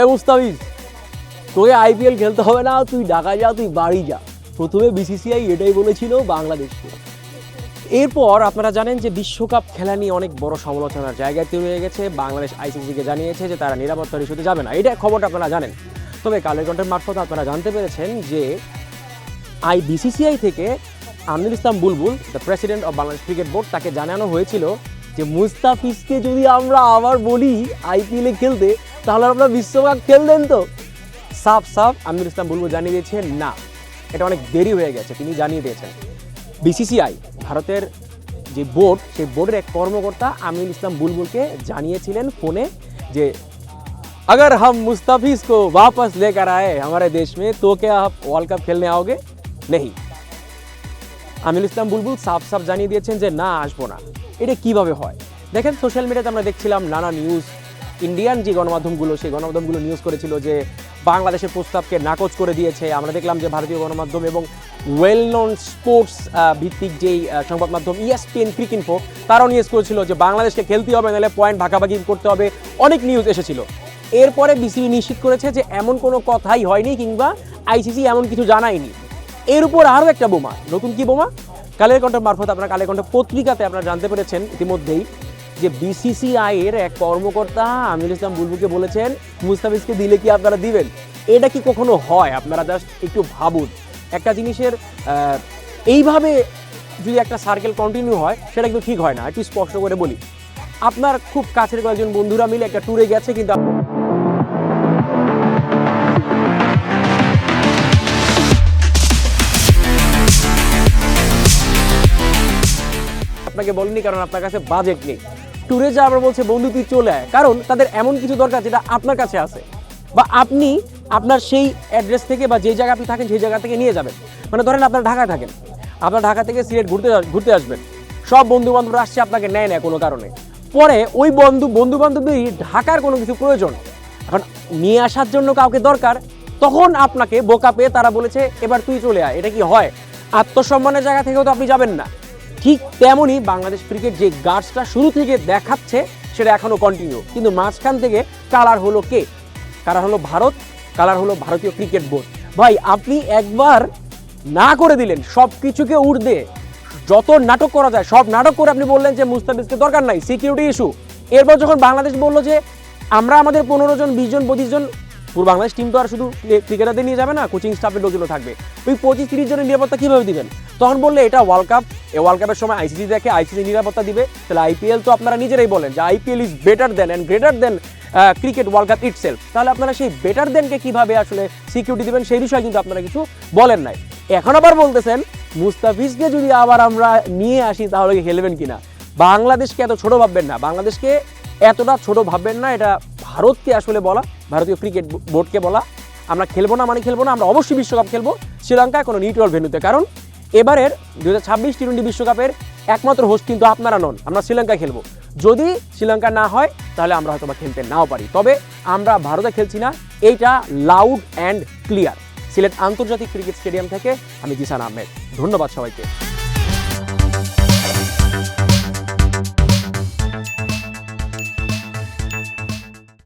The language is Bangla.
এ মুস্তাফিজ, তোকে আইপিএল খেলতে হবে না, তুই ঢাকা যা, তুই বাড়ি যা। প্রথমে বিসিসিআই এটাই বলেছিল বাংলাদেশকে। এরপর আপনারা জানেন যে বিশ্বকাপ খেলা নিয়ে অনেক বড় সমালোচনার জায়গায় তৈরি হয়ে গেছে। বাংলাদেশ আইসিসিকে জানিয়েছে যে তারা নিরাপত্তার ইস্যুতে যাবে না। এটা খবরটা আপনারা জানেন। তবে কালের কণ্ঠের মারফত আপনারা জানতে পেরেছেন যে আই বিসিসিআই থেকে Aminul Islam Bulbul the president of Bangladesh cricket board তাকে জানানো হয়েছিল যে মুস্তাফিজকে যদি আমরা আবার বলি আইপিএলে খেলতে তাহলে আমরা বিশ্বকাপ খেলবেন তো সাফ সাফ আমিনুল ইসলাম বুলবুল জানিয়ে দিয়েছেন না এটা অনেক দেরি হয়ে গেছে তিনি জানিয়ে দিয়েছেন বিসিসিআই ভারতের যে বোর্ড সেই বোর্ডের এক কর্মকর্তা আমিনুল ইসলাম বুলবুলকে জানিয়েছিলেন ফোনে যে अगर हम मुस्तफिज को वापस लेकर आए हमारे देश में तो क्या आप वर्ल्ड कप खेलने आओगे नहीं আমিনুল ইসলাম বুলবুল সাফ সাফ জানিয়ে দিয়েছেন যে না আসবো না এটা কিভাবে হয় দেখেন সোশ্যাল মিডিয়াতে আমরা দেখছিলাম নানা নিউজ ইন্ডিয়ান যে গণমাধ্যমগুলো, সেই গণমাধ্যমগুলো নিউজ করেছিল যে বাংলাদেশের প্রস্তাবকে নাকচ করে দিয়েছে। আমরা দেখলাম যে ভারতীয় গণমাধ্যম এবং ওয়েল নন স্পোর্টস ভিত্তিক যেই সংবাদ মাধ্যম ইএসপিএন ক্রিক ইনফো তারাও নিউজ করেছিল যে বাংলাদেশকে খেলতে হবে, নাহলে পয়েন্ট ভাগাভাগি করতে হবে। অনেক নিউজ এসেছিল। এরপরে বিসিবি নিশ্চিত করেছে যে এমন কোনো কথাই হয়নি কিংবা আইসিসি এমন কিছু জানায়নি। এর উপর আরও একটা বোমা। নতুন কি বোমা? কালের কণ্ঠ মারফত আপনার কালের কণ্ঠ পত্রিকাতে আপনারা জানতে পেরেছেন ইতিমধ্যেই। যে বিসিসিআই এর এক কর্মকর্তা আমিনুল ইসলাম বুলবুকে বলেছেন, মুস্তাফিজকে দিলে কি আপনারা দিবেন? এটা কি কখনো হয়? আপনারা জাস্ট একটু ভাবুন। একটা জিনিসের এইভাবে যদি একটা সার্কেল কন্টিনিউ হয়, সেটা কিন্তু ঠিক হয় না। একটু স্পষ্ট করে বলি। আপনার খুব কাছের কয়েকজন বন্ধুরা মিলে একটা ট্যুরে গেছে, কিন্তু আপনাকে বলেনি কারণ আপনার কাছে বাজেট নেই। ট্যুরে যা যাওয়ার বলছে, বন্ধু, তুই চলে আয়। কারণ তাদের এমন কিছু দরকার যেটা আপনার কাছে আছে। বা আপনি আপনার সেই অ্যাড্রেস থেকে বা যে জায়গা আপনি থাকেন, সেই জায়গা থেকে নিয়ে যাবেন। মানে ধরেন আপনার ঢাকায় থাকেন। আপনার ঢাকা থেকে সিলেট ঘুরতে ঘুরতে আসবেন। সব বন্ধু বান্ধবরা আসছে আপনাকে নেয় না কোনো কারণে। পরে ওই বন্ধু বন্ধু বান্ধবী ঢাকার কোনো কিছু প্রয়োজন। এখন নিয়ে আসার জন্য কাউকে দরকার, তখন আপনাকে বোকা পেয়ে তারা বলেছে, এবার তুই চলে আয়। এটা কি হয়? আত্মসম্মানের জায়গা থেকেও তো আপনি যাবেন না। ঠিক তেমনই বাংলাদেশ ক্রিকেট যে গার্ডসটা শুরু থেকে দেখাচ্ছে, সেটা এখনও কন্টিনিউ কিন্তু মাঝখান থেকে কালার হলো কে? কালার হলো ভারত, কালার হলো ভারতীয় ক্রিকেট বোর্ড ভাই, আপনি একবার না করে দিলেন সব কিছুকে উর্দে যত নাটক করা যায়, সব নাটক করে আপনি বললেন যে মুস্তাফিজকে দরকার নাই সিকিউরিটি ইস্যু এরপর যখন বাংলাদেশ বলল যে আমরা আমাদের পনেরো জন, বিশ জন, পঁচিশ জন পুরো বাংলাদেশ টিম তো আর শুধু ক্রিকেটারদের নিয়ে যাবে না কোচিং স্টাফের লোকজনও থাকবে। ওই পঁচিশ তিরিশ জনের নিরাপত্তা কীভাবে দিবেন? তখন বললে এটা ওয়ার্ল্ড কাপ এই ওয়ার্ল্ড কাপের সময় আইসিসি দেখে আইসিসি নিরাপত্তা দিবে। তাহলে আইপিএল তো আপনারা নিজেরাই বলেন যে IPL is better than and greater than cricket world cup itself তাহলে আপনারা সেই বেটার দেনকে কীভাবে আসলে সিকিউরিটি দিবেন সেই বিষয়ে কিন্তু আপনারা কিছু বলেন নাই। এখন আবার বলতেছেন, মুস্তাফিজকে যদি আবার আমরা নিয়ে আসি, তাহলে কি খেলবেন কিনা? বাংলাদেশকে এত ছোট ভাববেন না। বাংলাদেশকে এতটা ছোট ভাববেন না, এটা ভারতকে আসলে বলা ভারতীয় ক্রিকেট বোর্ডকে বলা। আমরা খেলব না মানে খেলব না, আমরা অবশ্যই বিশ্বকাপ খেলব। শ্রীলঙ্কায় কোনো নিউট্রাল ভেন্যুতে, কারণ এবারের দু হাজার ছাব্বিশ টি টোয়েন্টি বিশ্বকাপের একমাত্র হোস্ট কিন্তু আপনারা নন, আমরা শ্রীলঙ্কায় খেলব। যদি শ্রীলঙ্কা না হয়, তাহলে আমরা হয়তো খেলতে নাও পারি। তবে আমরা ভারতে খেলছি না, এইটা লাউড অ্যান্ড ক্লিয়ার সিলেট আন্তর্জাতিক ক্রিকেট স্টেডিয়াম থেকে আমি জিসান আহমেদ। ধন্যবাদ সবাইকে।